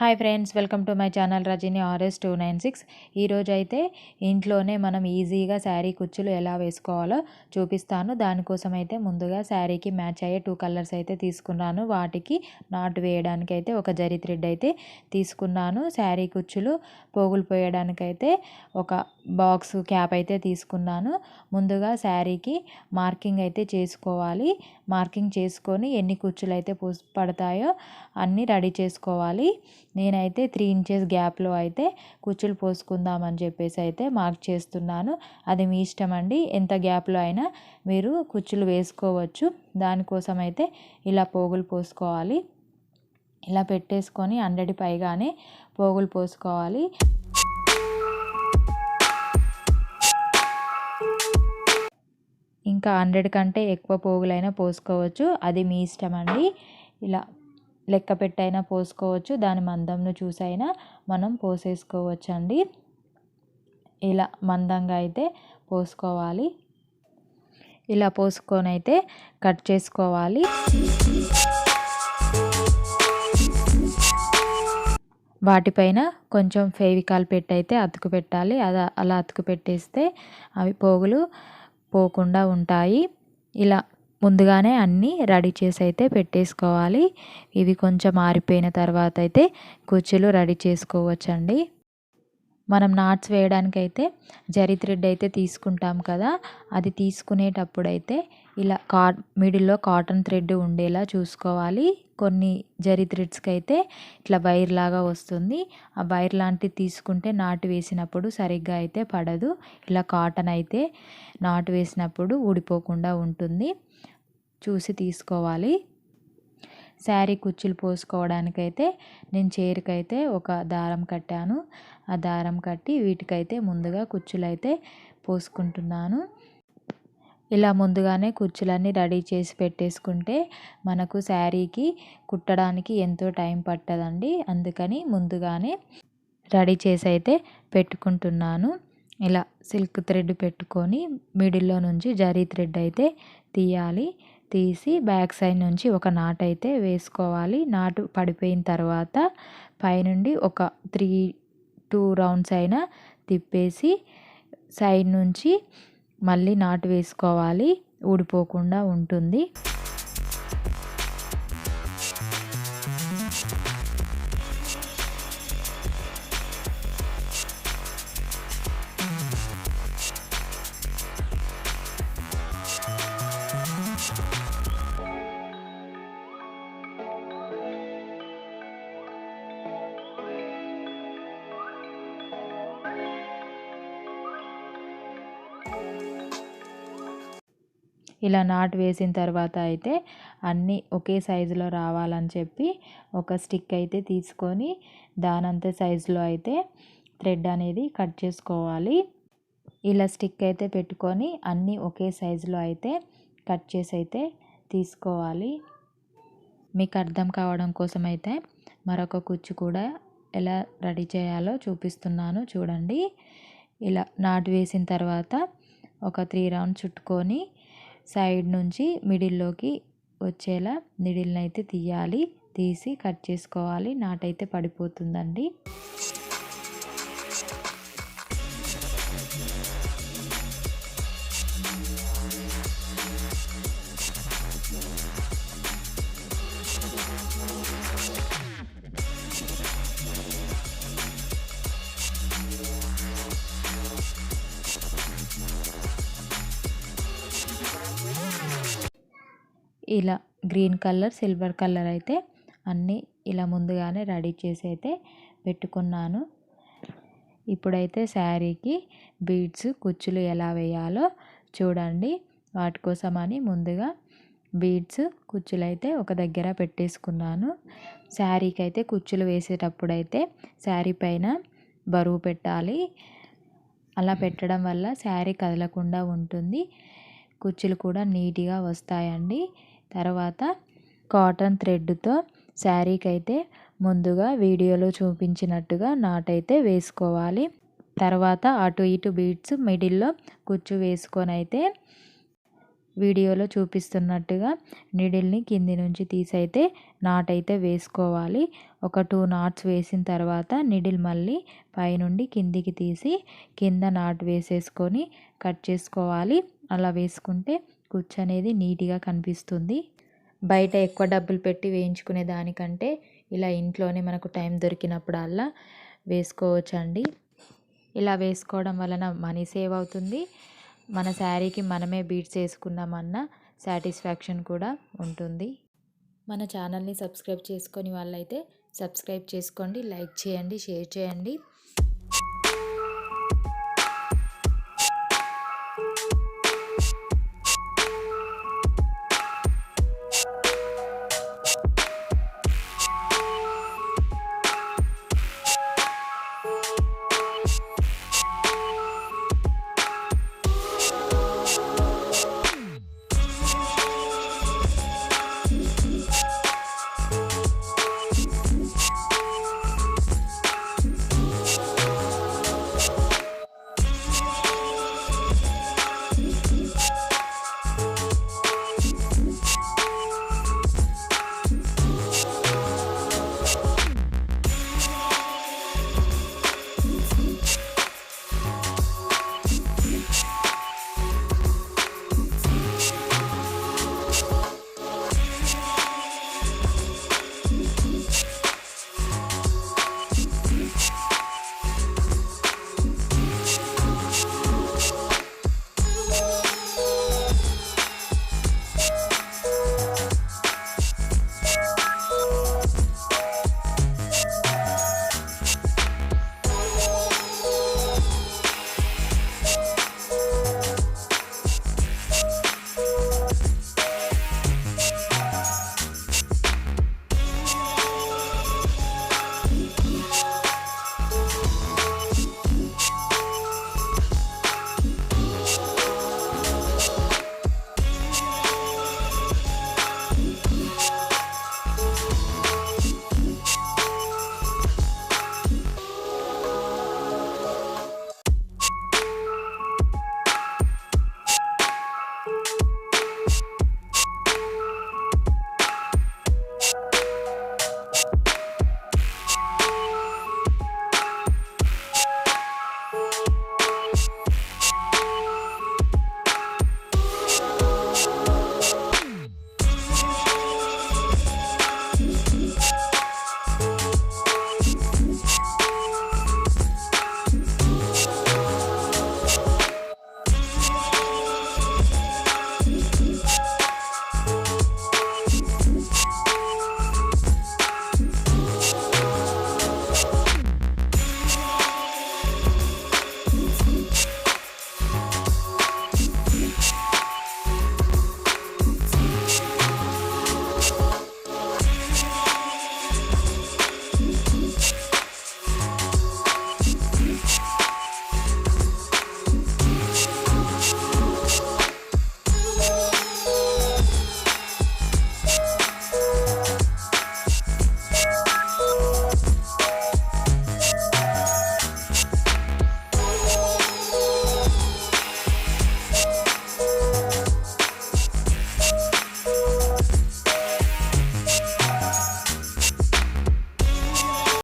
Hi friends welcome to my channel Rajani RS two nine six. ఈరోజు అయితే ఇంట్లోనే మనం ఈజీగా శారీ కుచ్చులు ఎలా వేసుకోవాలో చూపిస్తాను. దానికోసం అయితే ముందుగా శారీకి మ్యాచ్ అయ్యే టూ కలర్స్ అయితే తీసుకున్నాను. వాటికి నాట్ వేయడానికి అయితే ఒక జరి థ్రెడ్ అయితే తీసుకున్నాను. శారీ కుచ్చులు పోగులు పోయడానికైతే ఒక బాక్స్ క్యాప్ అయితే తీసుకున్నాను. ముందుగా శారీకి మార్కింగ్ అయితే చేసుకోవాలి. మార్కింగ్ చేసుకొని ఎన్ని కుచ్చులు అయితే పడతాయో అన్నీ రెడీ చేసుకోవాలి. నేనైతే త్రీ ఇంచెస్ గ్యాప్లో అయితే కుచ్చులు పోసుకుందామని చెప్పేసి అయితే మార్క్ చేస్తున్నాను. అది మీ ఇష్టం అండి. ఎంత గ్యాప్లో అయినా మీరు కుచ్చులు వేసుకోవచ్చు. దానికోసం అయితే ఇలా పోగులు పోసుకోవాలి. ఇలా పెట్టేసుకొని హండ్రెడ్ పైగానే పోగులు పోసుకోవాలి. ఇంకా హండ్రెడ్ కంటే ఎక్కువ పోగులైనా పోసుకోవచ్చు. అది మీ ఇష్టం అండి. ఇలా లెక్క పెట్టైనా పోసుకోవచ్చు. దాని మందంను చూసైనా మనం పోసేసుకోవచ్చు అండి ఇలా మందంగా అయితే పోసుకోవాలి. ఇలా పోసుకొని అయితే కట్ చేసుకోవాలి. వాటిపైన కొంచెం ఫేవికాల్ పెట్టి అయితే అతుకు పెట్టాలి. అలా అలా అతుకు పెట్టేస్తే అవి పోగులు పోకుండా ఉంటాయి. ఇలా ముందుగానే అన్నీ రెడీ చేసి అయితే పెట్టేసుకోవాలి. ఇవి కొంచెం ఆరిపోయిన తర్వాత అయితే కుర్చీలు రెడీ చేసుకోవచ్చండి. మనం నాట్స్ వేయడానికైతే జరి థ్రెడ్ అయితే తీసుకుంటాం కదా అది తీసుకునేటప్పుడైతే ఇలా కా మిడిల్లో కాటన్ థ్రెడ్ ఉండేలా చూసుకోవాలి. కొన్ని జరి థ్రెడ్స్కి అయితే ఇట్లా వైర్ లాగా వస్తుంది. ఆ వైర్ లాంటివి తీసుకుంటే నాటు వేసినప్పుడు సరిగ్గా అయితే పడదు. ఇలా కాటన్ అయితే నాటు వేసినప్పుడు ఊడిపోకుండా ఉంటుంది. చూసి తీసుకోవాలి. శారీ కుచ్చులు పోసుకోవడానికైతే నేను చీరకైతే ఒక దారం కట్టాను. ఆ దారం కట్టి వీటికైతే ముందుగా కుచ్చులు అయితే పోసుకుంటున్నాను. ఇలా ముందుగానే కుచ్చులన్నీ రెడీ చేసి పెట్టేసుకుంటే మనకు శారీకి కుట్టడానికి ఎంతో టైం పట్టదండి. అందుకని ముందుగానే రెడీ చేసి అయితే పెట్టుకుంటున్నాను. ఇలా సిల్క్ థ్రెడ్ పెట్టుకొని మిడిల్లో నుంచి జరీ థ్రెడ్ అయితే తీయాలి. తీసి బ్యాక్ సైడ్ నుంచి ఒక నాట్ అయితే వేసుకోవాలి. నాటు పడిపోయిన తర్వాత పైనుండి ఒక త్రీ టూ రౌండ్స్ అయినా తిప్పేసి సైడ్ నుంచి మళ్ళీ నాటు వేసుకోవాలి. ఊడిపోకుండా ఉంటుంది. ఇలా నాటు వేసిన తర్వాత అయితే అన్నీ ఒకే సైజులో రావాలని చెప్పి ఒక స్టిక్ అయితే తీసుకొని దానంత సైజులో అయితే థ్రెడ్ అనేది కట్ చేసుకోవాలి. ఇలా స్టిక్ అయితే పెట్టుకొని అన్నీ ఒకే సైజులో అయితే కట్ చేసి అయితే తీసుకోవాలి. మీకు అర్థం కావడం కోసం అయితే మరొక కుచ్చు కూడా ఎలా రెడీ చేయాలో చూపిస్తున్నాను చూడండి. ఇలా నాటు వేసిన తర్వాత ఒక త్రీ రౌండ్ చుట్టుకొని సైడ్ నుంచి మిడిల్లోకి వచ్చేలా నిడిల్ని అయితే తీయాలి తీసి కట్ చేసుకోవాలి. నాటైతే పడిపోతుందండి. ఇలా గ్రీన్ కలర్ సిల్వర్ కలర్ అయితే అన్నీ ఇలా ముందుగానే రెడీ చేసి అయితే పెట్టుకున్నాను. ఇప్పుడైతే శారీకి బీడ్స్ కుచ్చులు ఎలా వేయాలో చూడండి. వాటి కోసమని ముందుగా బీడ్స్ కుచ్చులు అయితే ఒక దగ్గర పెట్టేసుకున్నాను. శారీకి అయితే కుచ్చులు వేసేటప్పుడు అయితే శారీ పైన బరువు పెట్టాలి. అలా పెట్టడం వల్ల శారీ కదలకుండా ఉంటుంది. కుచ్చులు కూడా నీట్గా వస్తాయండి. తర్వాత కాటన్ థ్రెడ్తో శారీకి అయితే ముందుగా వీడియోలో చూపించినట్టుగా నాట్ అయితే వేసుకోవాలి. తర్వాత అటు ఇటు బీడ్స్ మిడిల్లో కుచ్చు వేసుకొని అయితే వీడియోలో చూపిస్తున్నట్టుగా నిడిల్ని కింది నుంచి తీసైతే నాట్ అయితే వేసుకోవాలి. ఒక టూ నాట్స్ వేసిన తర్వాత నిడిల్ మళ్ళీ పైనుండి కిందికి తీసి కింద నాట్ వేసేసుకొని కట్ చేసుకోవాలి. అలా వేసుకుంటే కుచ్చు అనేది నీట్గా కనిపిస్తుంది. బయట ఎక్కువ డబ్బులు పెట్టి వేయించుకునే దానికంటే ఇలా ఇంట్లోనే మనకు టైం దొరికినప్పుడల్లా వేసుకోవచ్చండి. ఇలా వేసుకోవడం వలన మనీ సేవ్ అవుతుంది. మన శారీకి మనమే బీట్స్ వేసుకున్నామన్న సాటిస్ఫాక్షన్ కూడా ఉంటుంది. మన ఛానల్ని సబ్స్క్రైబ్ చేసుకొని వాళ్ళైతే సబ్స్క్రైబ్ చేసుకోండి లైక్ చేయండి షేర్ చేయండి.